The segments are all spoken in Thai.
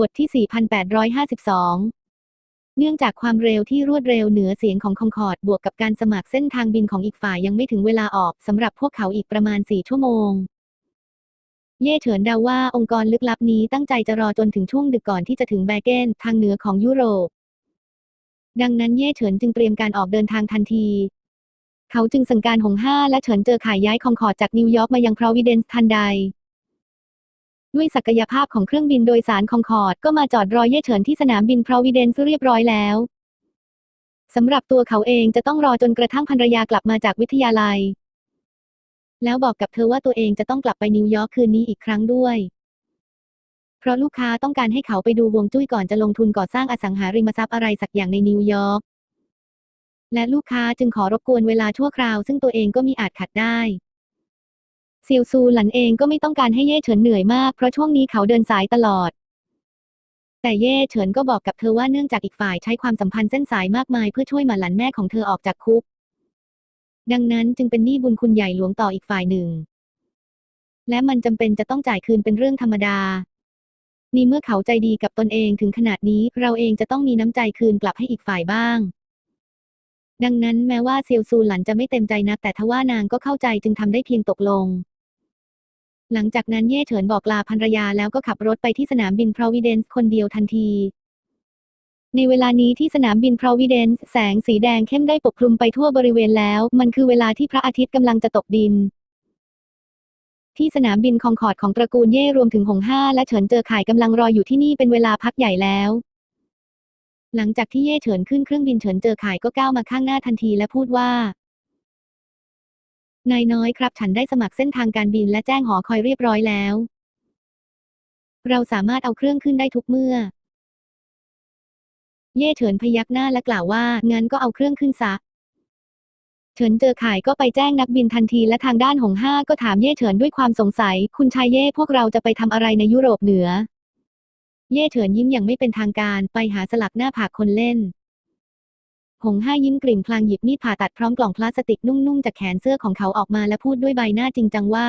บทที่ 4,852 เนื่องจากความเร็วที่รวดเร็วเหนือเสียงของคองคอร์ดบวกกับการสมัครเส้นทางบินของอีกฝ่ายยังไม่ถึงเวลาออกสำหรับพวกเขาอีกประมาณ 4 ชั่วโมง เย่เฉินเดาว่าองค์กรลึกลับนี้ตั้งใจจะรอจนถึงช่วงดึกก่อนที่จะถึงแบเกนทางเหนือของยุโรป ดังนั้นเย่เฉินจึงเตรียมการออกเดินทางทันทีเขาจึงสั่งการหงห้าและเฉินเจอขายย้ายคองคอร์ดจากนิวยอร์กมายังพรอวิเดนซ์ทันใด ด้วยศักยภาพของเครื่องบินโดยสารคองคอร์ดก็มาจอดรอเย่เฉินที่สนามบินพรอวิเดนซ์เรียบร้อยแล้วสำหรับตัวเขาเองจะต้องรอจนกระทั่งภรรยากลับมาจากวิทยาลัย แล้วบอกกับเธอว่าตัวเองจะต้องกลับไปนิวยอร์กคืนนี้อีกครั้งด้วย เพราะลูกค้าต้องการให้เขาไปดูวงจุ้ยก่อนจะลงทุนก่อสร้างอสังหาริมทรัพย์อะไรสักอย่างในนิวยอร์กและลูกค้าจึงขอรบกวนเวลาชั่วคราว ซึ่งตัวเองก็มีอาจขัดได้ ซียวซูหลันเองก็ไม่ต้องการให้เย่เฉินเหนื่อยมากเพราะช่วงนี้เขาเดินสายตลอด แต่เย่เฉินก็บอกกับเธอว่าเนื่องจากอีกฝ่ายใช้ความสัมพันธ์เส้นสายมากมายเพื่อช่วยหมาหลันแม่ของเธอออกจากคุก ดังนั้นจึงเป็นหนี้บุญคุณใหญ่หลวงต่ออีกฝ่ายหนึ่ง และมันจำเป็นจะต้องจ่ายคืนเป็นเรื่องธรรมดานี่เมื่อเขาใจดีกับตนเองถึงขนาดนี้เราเองจะต้องมีน้ำใจคืนกลับให้อีกฝ่ายบ้าง ดังนั้นแม้ว่าเซียวซูหลันจะไม่เต็มใจนักแต่ทว่านางก็เข้าใจจึงทำได้เพียงตกลง หลังจากนั้นเย่เฉินบอกลาภรรยาแล้วก็ขับรถไปที่สนามบินพรอวิเดนซ์คนเดียวทันที ในเวลานี้ที่สนามบินพรอวิเดนซ์แสงสีแดงเข้มได้ปกคลุมไปทั่วบริเวณแล้ว มันคือเวลาที่พระอาทิตย์กำลังจะตกดินที่สนามบินคองคอร์ดของตระกูลเย่รวมถึงหงห้าและเฉินเจอข่ายกำลังรออยู่ที่นี่เป็นเวลาพักใหญ่แล้ว หลังจากที่เย่เฉินขึ้นเครื่องบินเฉินเจอข่ายก็ก้าวมาข้างหน้าทันทีและพูดว่า นายน้อยครับ ฉันได้สมัครเส้นทางการบินและแจ้งหอคอยเรียบร้อยแล้ว เราสามารถเอาเครื่องขึ้นได้ทุกเมื่อ เย่เฉินพยักหน้าและกล่าวว่า งั้นก็เอาเครื่องขึ้นซะเฉินเจอข่ายก็ไปแจ้งนักบินทันทีและทางด้านหงห้าก็ถามเย่เฉินด้วยความสงสัย คุณชายเย่พวกเราจะไปทำอะไรในยุโรปเหนือ เย่เฉินยิ้มอย่างไม่เป็นทางการไปหาสลักหน้าผากคนเล่น หงห้ายิ้มกลิ่มพลางหยิบมีดผ่าตัดพร้อมกล่องพลาสติกนุ่มๆจากแขนเสื้อของเขาออกมาและพูดด้วยใบหน้าจริงจังว่า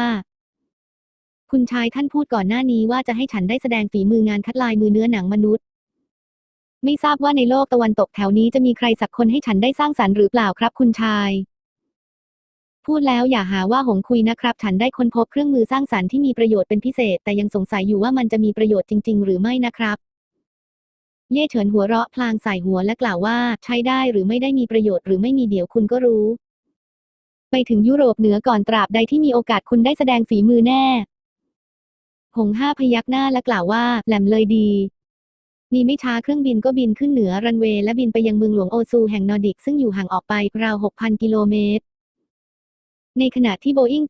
คุณชายท่านพูดก่อนหน้านี้ว่าจะให้ฉันได้แสดงฝีมืองานคัดลายมือเนื้อหนังมนุษย์ ไม่ทราบว่าในโลกตะวันตกแถวนี้จะมีใครสักคนให้ฉันได้สร้างสรรค์หรือเปล่าครับคุณชาย พูดแล้วอย่าหาว่าหงคุยนะครับฉันได้ค้นพบเครื่องมือสร้างสรรค์ที่มีประโยชน์เป็นพิเศษ แต่ยังสงสัยอยู่ว่ามันจะมีประโยชน์จริง ๆ หรือไม่นะครับ เย่เฉินหัวเราะพลางใส่หัวและกล่าวว่า ใช้ได้หรือไม่ได้มีประโยชน์หรือไม่มีเดี๋ยวคุณก็รู้ ไปถึงยุโรปเหนือก่อนตราบใดที่มีโอกาสคุณได้แสดงฝีมือแน่ หงห้าพยักหน้าและกล่าวว่า แหลมเลยดีนี่ไม่ช้าเครื่องบินก็บินขึ้นเหนือรันเวย์และบินไปยังเมืองหลวงโอซูแห่งนอร์ดิกซึ่งอยู่ห่างออกไปราว 6,000 กิโลเมตร ในขณะที่โบอิง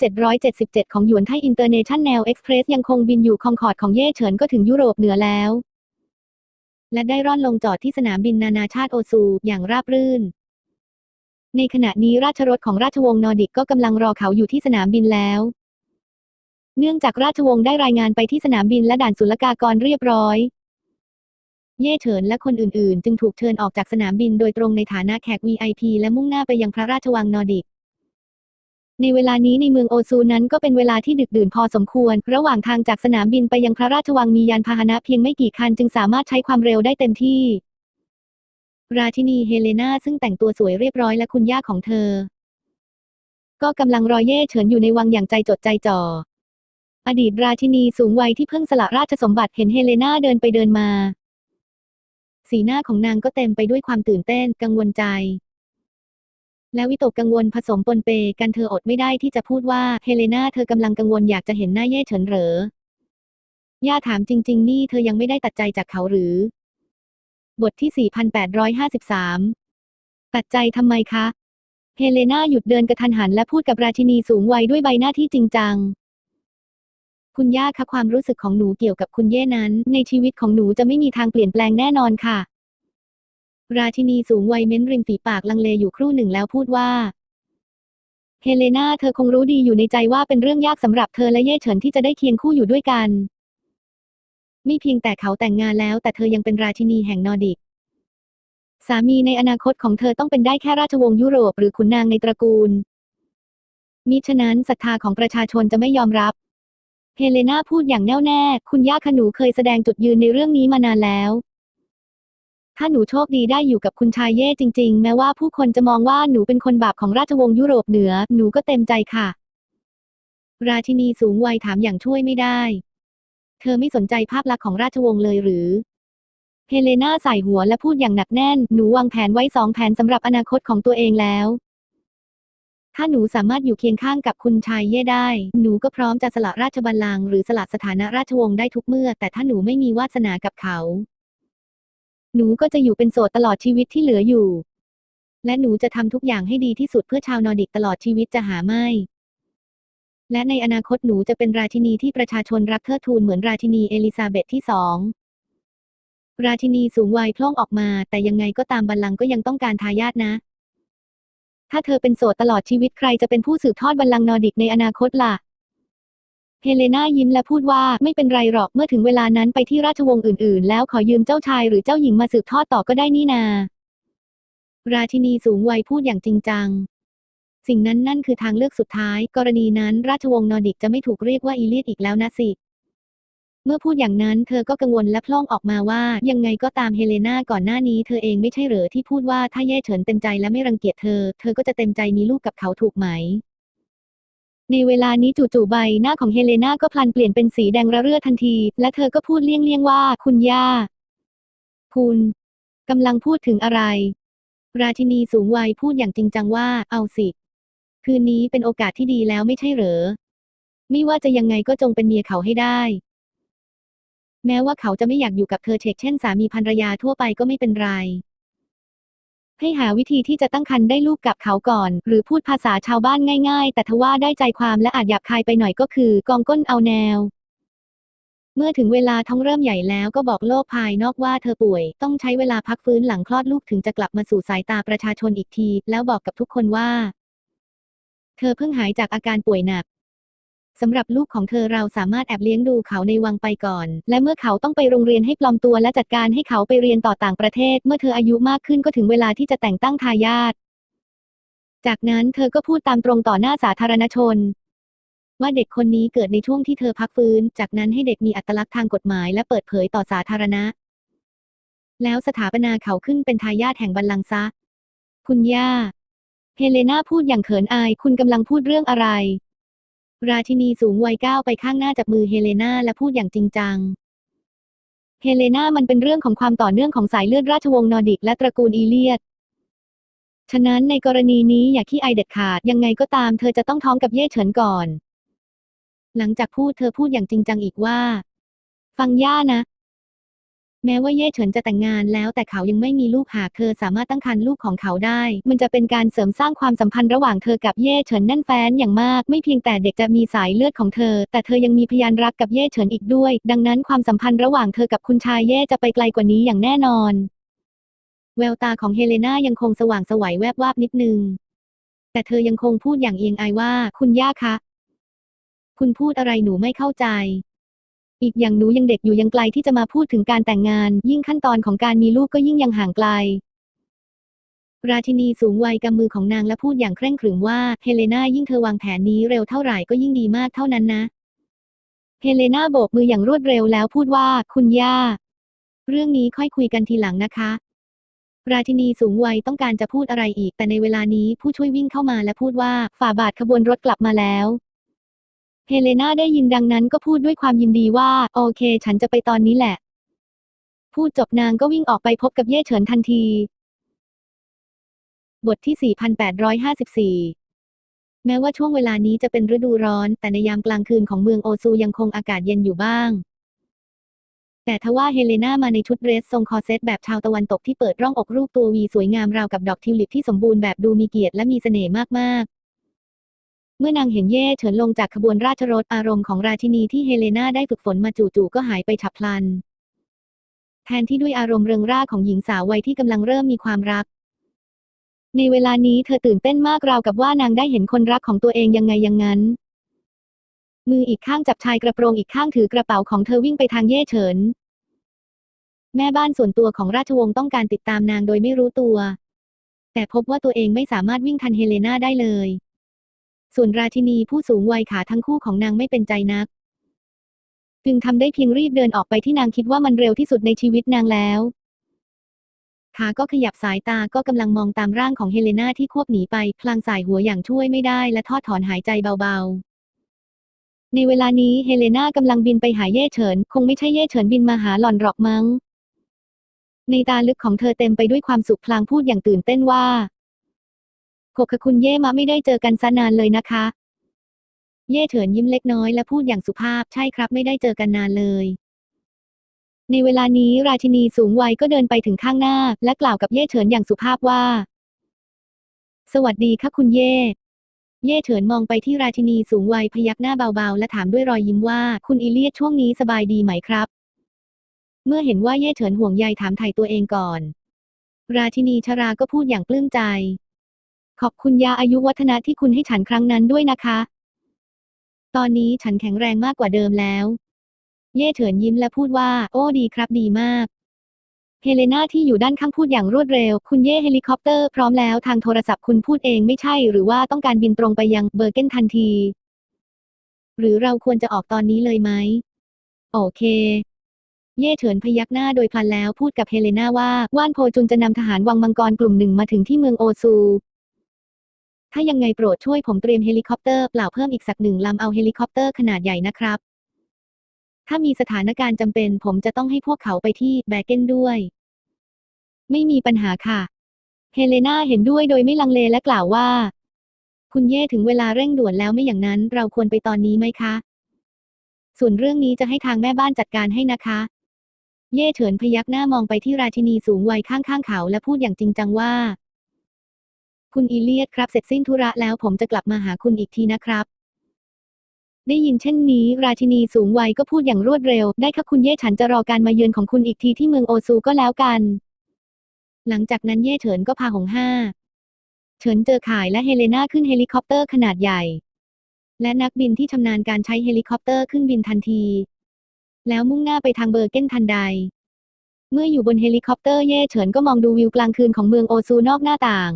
777 ของหยวนไทยอินเตอร์เนชั่นแนลเอ็กซ์เพรสยังคงบินอยู่คองคอร์ดของเย่เฉินก็ถึงยุโรปเหนือแล้ว และได้ร่อนลงจอดที่สนามบินนานาชาติโอซูอย่างราบรื่น ในขณะนี้ราชรถของราชวงศ์นอร์ดิกก็กำลังรอเขาอยู่ที่สนามบินแล้ว เนื่องจากราชวงศ์ได้รายงานไปที่สนามบินและด่านศุลกากรเรียบร้อย เย่เฉินและคนอื่นๆ จึงถูกเชิญออกจากสนามบินโดยตรงในฐานะแขก VIP และมุ่งหน้าไปยังพระราชวังนอร์ดิก ในเวลานี้ในเมืองโอซูนั้นก็เป็นเวลาที่ดึกดื่นพอสมควร ระหว่างทางจากสนามบินไปยังพระราชวังมียานพาหนะเพียงไม่กี่คันจึงสามารถใช้ความเร็วได้เต็มที่ ราชินีเฮเลนาซึ่งแต่งตัวสวยเรียบร้อยและคุณย่าของเธอ ก็กำลังรอเย่เฉินอยู่ในวังอย่างใจจดใจจ่อ อดีตราชินีสูงวัยที่เพิ่งสละราชสมบัติเห็นเฮเลนาเดินไปเดินมา สีหน้าของนางก็เต็มไปด้วยความตื่นเต้นกังวลใจ และวิตกกังวลผสมปนเปกันเธออดไม่ได้ที่จะพูดว่าเฮเลนาเธอกำลังกังวลอยากจะเห็นหน้าเย่เฉินเหรอย่าถามจริง ๆ นี่เธอยังไม่ได้ตัดใจจากเขาหรือ บทที่ 4,853 ตัดใจทำไมคะ เฮเลนาหยุดเดินกระทันหันและพูดกับราชินีสูงวัยด้วยใบหน้าที่จริงจัง คุณย่าคะความรู้สึกของหนูเกี่ยวกับคุณเย่นั้น ในชีวิตของหนูจะไม่มีทางเปลี่ยนแปลงแน่นอนค่ะ ราชินีสูงวัยเม้นริมฝีปากลังเลอยู่ครู่หนึ่งแล้วพูดว่า เฮเลนาเธอคงรู้ดีอยู่ในใจว่าเป็นเรื่องยากสำหรับเธอและเย่เฉินที่จะได้เคียงคู่อยู่ด้วยกัน ไม่เพียงแต่เขาแต่งงานแล้ว แต่เธอยังเป็นราชินีแห่งนอร์ดิก สามีในอนาคตของเธอต้องเป็นได้แค่ราชวงศ์ยุโรปหรือขุนนางในตระกูล มิฉะนั้นศรัทธาของประชาชนจะไม่ยอมรับ เฮเลนาพูดอย่างแน่วแน่ คุณย่าคะหนูเคยแสดงจุดยืนในเรื่องนี้มานานแล้ว ถ้าหนูโชคดีได้อยู่กับคุณชายเย่จริง ๆ แม้ว่าผู้คนจะมองว่าหนูเป็นคนบาปของราชวงศ์ยุโรปเหนือ หนูก็เต็มใจค่ะ ราชินีสูงวัยถามอย่างช่วยไม่ได้ เธอไม่สนใจภาพลักษณ์ของราชวงศ์เลยหรือ เฮเลนาใส่หัวและพูดอย่างหนักแน่น หนูวางแผนไว้สองแผนสำหรับอนาคตของตัวเองแล้ว ถ้าหนูสามารถอยู่เคียงข้างกับคุณชายเย่ได้ หนูก็พร้อมจะสละราชบัลลังก์หรือสละสถานะราชวงศ์ได้ทุกเมื่อ แต่ถ้าหนูไม่มีวาสนากับเขา หนูก็จะอยู่เป็นโสดตลอดชีวิตที่เหลืออยู่ และหนูจะทำทุกอย่างให้ดีที่สุดเพื่อชาวนอร์ดิกตลอดชีวิตจะหาไม่ และในอนาคตหนูจะเป็นราชินีที่ประชาชนรักเทิดทูนเหมือนราชินีเอลิซาเบธที่สองราชินีสูงวัยพล่องออกมา แต่ยังไงก็ตามบัลลังก์ก็ยังต้องการทายาทนะ ถ้าเธอเป็นโสดตลอดชีวิตใครจะเป็นผู้สืบทอดบัลลังก์นอร์ดิกในอนาคตล่ะ เฮเลนายิ้มและพูดว่าไม่เป็นไรหรอกเมื่อถึงเวลานั้นไปที่ราชวงศ์อื่นๆ แล้วขอยืมเจ้าชายหรือเจ้าหญิงมาสืบทอดต่อก็ได้นี่นา ราชินีสูงวัยพูดอย่างจริงจัง สิ่งนั้นนั่นคือทางเลือกสุดท้าย กรณีนั้นราชวงศ์นอร์ดิกจะไม่ถูกเรียกว่าอีเลียดอีกแล้วนะสิ เมื่อพูดอย่างนั้นเธอก็กังวลและพล่องออกมาว่า ยังไงก็ตามเฮเลนาก่อนหน้านี้เธอเองไม่ใช่เหรอที่พูดว่าถ้าเย่เฉินเต็มใจและไม่รังเกียจเธอ เธอก็จะเต็มใจมีลูกกับเขาถูกไหม ในเวลานี้จู่ๆใบหน้าของเฮเลนาก็พลันเปลี่ยนเป็นสีแดงระเรื่อทันที และเธอก็พูดเลี่ยงๆว่า คุณย่า คุณกำลังพูดถึงอะไร ราชินีสูงวัยพูดอย่างจริงจังว่า เอาสิ คืนนี้เป็นโอกาสที่ดีแล้วไม่ใช่เหรอ ไม่ว่าจะยังไงก็จงเป็นเมียเขาให้ได้ แม้ว่าเขาจะไม่อยากอยู่กับเธอเชกเช่นสามีภรรยาทั่วไปก็ไม่เป็นไร ให้หาวิธีที่จะตั้งครรภ์ได้ลูกกับเขาก่อน หรือพูดภาษาชาวบ้านง่าย ๆ แต่ทว่าได้ใจความและอาจหยาบคายไปหน่อยก็คือกองก้นเอาแนว เมื่อถึงเวลาท้องเริ่มใหญ่แล้วก็บอกโลกภายนอกว่าเธอป่วย ต้องใช้เวลาพักฟื้นหลังคลอดลูกถึงจะกลับมาสู่สายตาประชาชนอีกที แล้วบอกกับทุกคนว่า เธอเพิ่งหายจากอาการป่วยหนัก สำหรับลูกของเธอเราสามารถแอบเลี้ยงดูเขาในวังไปก่อน และเมื่อเขาต้องไปโรงเรียนให้ปลอมตัวและจัดการให้เขาไปเรียนต่อต่างประเทศ เมื่อเธออายุมากขึ้นก็ถึงเวลาที่จะแต่งตั้งทายาทจากนั้นเธอก็พูดตามตรงต่อหน้าสาธารณชน ว่าเด็กคนนี้เกิดในช่วงที่เธอพักฟื้น จากนั้นให้เด็กมีอัตลักษณ์ทางกฎหมายและเปิดเผยต่อสาธารณะ แล้วสถาปนาเขาขึ้นเป็นทายาทแห่งบัลลังก์ซะ คุณย่า เฮเลนาพูดอย่างเขินอาย คุณกำลังพูดเรื่องอะไร ราชินีสูงวัยก้าวไปข้างหน้าจับมือเฮเลนาและพูดอย่างจริงจัง เฮเลนามันเป็นเรื่องของความต่อเนื่องของสายเลือดราชวงศ์นอร์ดิกและตระกูลอีเลียด ฉะนั้นในกรณีนี้อย่าขี้อายเด็ดขาดยังไงก็ตามเธอจะต้องท้องกับเย่เฉินก่อน หลังจากพูดเธอพูดอย่างจริงจังอีกว่า ฟังย่านะ แม้ว่าเย่เฉินจะแต่งงานแล้วแต่เขายังไม่มีลูกหากเธอสามารถตั้งครรภ์ลูกของเขาได้ มันจะเป็นการเสริมสร้างความสัมพันธ์ระหว่างเธอกับเย่เฉินแน่นแฟ้นอย่างมาก ไม่เพียงแต่เด็กจะมีสายเลือดของเธอ แต่เธอยังมีพยานรักกับเย่เฉินอีกด้วย ดังนั้นความสัมพันธ์ระหว่างเธอกับคุณชายเย่จะไปไกลกว่านี้อย่างแน่นอน แววตาของเฮเลนายังคงสว่างสวัยแวบวาบนิดนึง แต่เธอยังคงพูดอย่างเอียงอายว่า คุณย่าคะ คุณพูดอะไรหนูไม่เข้าใจ อีกอย่างหนูยังเด็กอยู่ยังไกลที่จะมาพูดถึงการแต่งงาน ยิ่งขั้นตอนของการมีลูกก็ยิ่งยังห่างไกล ราชินีสูงวัยกำมือของนางและพูดอย่างเคร่งขรึมว่า เฮเลนายิ่งเธอวางแผนนี้เร็วเท่าไหร่ก็ยิ่งดีมากเท่านั้นนะ เฮเลนาโบกมืออย่างรวดเร็วแล้วพูดว่า คุณย่า เรื่องนี้ค่อยคุยกันทีหลังนะคะ ราชินีสูงวัยต้องการจะพูดอะไรอีก แต่ในเวลานี้ผู้ช่วยวิ่งเข้ามาและพูดว่า ฝ่าบาทขบวนรถกลับมาแล้ว เฮเลนาได้ยินดังนั้นก็พูดด้วยความยินดีว่า โอเค ฉันจะไปตอนนี้แหละ พูดจบนางก็วิ่งออกไปพบกับเย่เฉินทันที บทที่ 4854แม้ว่าช่วงเวลานี้จะเป็นฤดูร้อน แต่ในยามกลางคืนของเมืองโอซูยังคงอากาศเย็นอยู่บ้าง แต่ทว่าเฮเลนามาในชุดเดรสทรงคอร์เซตแบบชาวตะวันตกที่เปิดร่องอกรูปตัววีสวยงามราวกับดอกทิวลิปที่สมบูรณ์แบบดูมีเกียรติและมีเสน่ห์มากๆ เมื่อนางเห็นเย่เฉินลงจากขบวนราชรถอารมณ์ของราชินีที่เฮเลนาได้ฝึกฝนมาจู่ๆก็หายไปฉับพลัน แทนที่ด้วยอารมณ์เริงร่าของหญิงสาววัยที่กำลังเริ่มมีความรัก ในเวลานี้เธอตื่นเต้นมากราวกับว่านางได้เห็นคนรักของตัวเองยังไงยังงั้น มืออีกข้างจับชายกระโปรงอีกข้างถือกระเป๋าของเธอวิ่งไปทางเย่เฉิน แม่บ้านส่วนตัวของราชวงศ์ต้องการติดตามนางโดยไม่รู้ตัว แต่พบว่าตัวเองไม่สามารถวิ่งทันเฮเลนาได้เลย ส่วนราชินีผู้สูงวัยขาทั้งคู่ของนางไม่เป็นใจนัก จึงทำได้เพียงรีบเดินออกไปที่นางคิดว่ามันเร็วที่สุดในชีวิตนางแล้วขาก็ขยับสายตาก็กำลังมองตามร่างของเฮเลนาที่ควบหนีไป พลางสายหัวอย่างช่วยไม่ได้และทอดถอนหายใจเบาๆ ในเวลานี้เฮเลนากำลังบินไปหาเย่เฉิน คงไม่ใช่เย่เฉินบินมาหาหล่อนหรอกมั้ง ในตาลึกของเธอเต็มไปด้วยความสุขพลางพูดอย่างตื่นเต้นว่า โคคคุณเย่มาไม่ได้เจอกันซะนานเลยนะคะ เย่เฉินยิ้มเล็กน้อยและพูดอย่างสุภาพ ใช่ครับไม่ได้เจอกันนานเลย ในเวลานี้ราชินีสูงวัยก็เดินไปถึงข้างหน้า และกล่าวกับเย่เฉินอย่างสุภาพว่า สวัสดีค่ะคุณเย่ เย่เฉินมองไปที่ราชินีสูงวัยพยักหน้าเบาๆ และถามด้วยรอยยิ้มว่า คุณอิเลียดช่วงนี้สบายดีไหมครับ เมื่อเห็นว่าเย่เฉินห่วงใยถามไถ่ตัวเองก่อน ราชินีชราก็พูดอย่างปลื้มใจ ขอบคุณยาอายุวัฒนะที่คุณให้ฉันครั้งนั้นด้วยนะคะ ตอนนี้ฉันแข็งแรงมากกว่าเดิมแล้ว เย่เฉินยิ้มและพูดว่า โอ้ดีครับดีมากเฮเลนาที่อยู่ด้านข้างพูดอย่างรวดเร็ว คุณเย่เฮลิคอปเตอร์พร้อมแล้วทางโทรศัพท์คุณพูดเองไม่ใช่ หรือว่าต้องการบินตรงไปยังเบอร์เกนทันที หรือเราควรจะออกตอนนี้เลยไหม โอเค เย่เฉินพยักหน้าโดยพลันแล้วพูดกับเฮเลนาว่า ว่านโพจุนจะนำทหารวังมังกรกลุ่มหนึ่งมาถึงที่เมืองโอซู ถ้ายังไงโปรดช่วยผมเตรียมเฮลิคอปเตอร์เปล่าเพิ่มอีกสักหนึ่งลำเอาเฮลิคอปเตอร์ขนาดใหญ่นะครับ ถ้ามีสถานการณ์จำเป็น ผมจะต้องให้พวกเขาไปที่แบกเกนด้วย ไม่มีปัญหาค่ะ เฮเลนาเห็นด้วยโดยไม่ลังเลและกล่าวว่า คุณเย่ถึงเวลาเร่งด่วนแล้วไม่อย่างนั้น เราควรไปตอนนี้ไหมคะ ส่วนเรื่องนี้จะให้ทางแม่บ้านจัดการให้นะคะ เย่เฉินพยักหน้ามองไปที่ราชินีสูงวัยข้างๆเขา และพูดอย่างจริงจังว่า คุณอีเลียดครับเสร็จสิ้นธุระแล้วผมจะกลับมาหาคุณอีกทีนะครับ ได้ยินเช่นนี้ ราชินีสูงวัยก็พูดอย่างรวดเร็ว ได้ค่ะคุณเย่ฉันจะรอการมาเยือนของคุณอีกทีที่เมืองโอซูก็แล้วกัน หลังจากนั้นเย่เฉินก็พาหงห้า เฉินเจอข่ายและเฮเลนาขึ้นเฮลิคอปเตอร์ขนาดใหญ่ และนักบินที่ชำนาญการใช้เฮลิคอปเตอร์ขึ้นบินทันที แล้วมุ่งหน้าไปทางเบอร์เก้นทันใดเมื่ออยู่บนเฮลิคอปเตอร์เย่เฉินก็มองดูวิวกลางคืนของเมืองโอซูนอกหน้าต่าง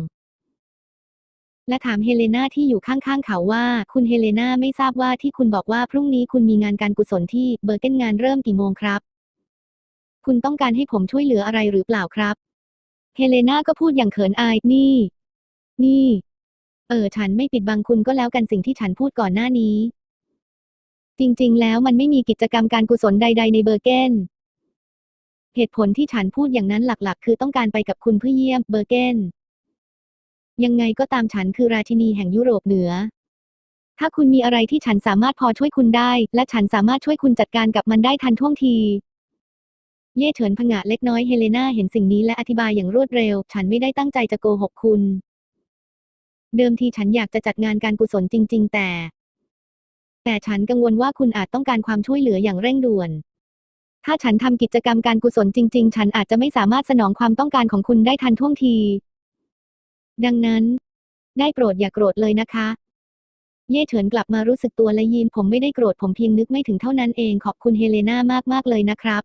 และถามเฮเลนาที่อยู่ข้างๆเขาว่า คุณเฮเลนาไม่ทราบว่าที่คุณบอกว่าพรุ่งนี้คุณมีงานการกุศลที่เบอร์เก้นงานเริ่มกี่โมงครับ คุณต้องการให้ผมช่วยเหลืออะไรหรือเปล่าครับ เฮเลนาก็พูดอย่างเขินอาย นี่ นี่ เออ ฉันไม่ปิดบังคุณก็แล้วกันสิ่งที่ฉันพูดก่อนหน้านี้ จริงๆ แล้วมันไม่มีกิจกรรมการกุศลใด ๆ ในเบอร์เกนเหตุผลที่ฉันพูดอย่างนั้นหลัก ๆ คือต้องการไปกับคุณเพื่อเยี่ยมเบอร์เกน ยังไงก็ตามฉันคือราชินีแห่งยุโรปเหนือ ถ้าคุณมีอะไรที่ฉันสามารถพอช่วยคุณได้ และฉันสามารถช่วยคุณจัดการกับมันได้ทันท่วงที เย่เฉินผงะเล็กน้อยเฮเลนาเห็นสิ่งนี้และอธิบายอย่างรวดเร็ว ฉันไม่ได้ตั้งใจจะโกหกคุณ เดิมทีฉันอยากจะจัดงานการกุศลจริง ๆ แต่ แต่ฉันกังวลว่าคุณอาจต้องการความช่วยเหลืออย่างเร่งด่วน ถ้าฉันทำกิจกรรมการกุศลจริง ๆ ฉันอาจจะไม่สามารถสนองความต้องการของคุณได้ทันท่วงที ดังนั้น ได้โปรดอย่าโกรธเลยนะคะ เย่เฉินกลับมารู้สึกตัวและยิ้มผมไม่ได้โกรธผมเพียงนึกไม่ถึงเท่านั้นเองขอบคุณเฮเลนามากๆเลยนะครับ